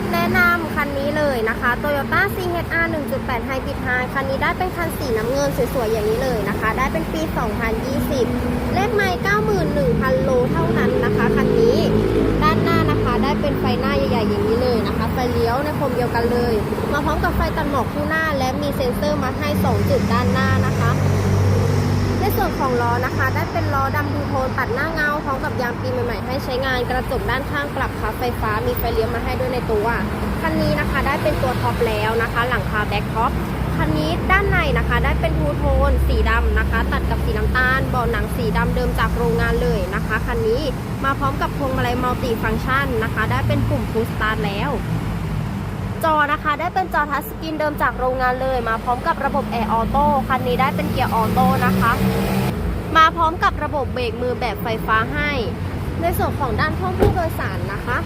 ถแนะนำคันนี้เลยนะคะ Toyota CHR 1.8 Hybrid High คันนี้ได้เป็นคันสีน้ำเงินสวยๆ อย่างนี้เลยนะคะ ได้เป็นปี 2020 เลขไมล์91,000 โลเท่านั้นนะคะ คันนี้ ด้านหน้านะคะได้เป็นไฟหน้าใหญ่ๆ อย่างนี้เลยนะคะ ไฟเลี้ยวในคมเดียวกันเลย มาพร้อมกับไฟตัดหมอกคู่หน้าและมีเซ็นเซอร์มาให้ 2 จุดด้านหน้านะคะ ของล้อนะคะ ได้เป็นล้อดำทูโทนปัดหน้าเงาพร้อมกับยางปีใหม่ๆให้ใช้งานกระจกด้านข้างปรับพับไฟฟ้ามีไฟเลี้ยวมาให้ด้วยในตัวคันนี้นะคะได้เป็นตัวท็อปแล้วนะคะ หลังคาแบ็คท็อปคันนี้ด้านในนะคะ ได้เป็นทูโทนสีดำนะคะ ตัดกับสีน้ำตาลเบาะหนังสีดำเดิมจากโรงงานเลยนะคะคันนี้มาพร้อมกับพวงมาลัยมัลติฟังก์ชันนะคะ ได้เป็นปุ่มพุชสตาร์แล้วจอนะคะได้เป็นจอทัชสกรีนเดิมจากโรงงานเลย มาพร้อมกับระบบแอร์ออโต้คันนี้ได้เป็นเกียร์ออโต้นะคะ ร้อมกับระบบเบรกมือแบบไฟฟ้าให้ ในส่วนของด้านห้องผู้โดยสารนะคะด้านด้านหลังนะคะ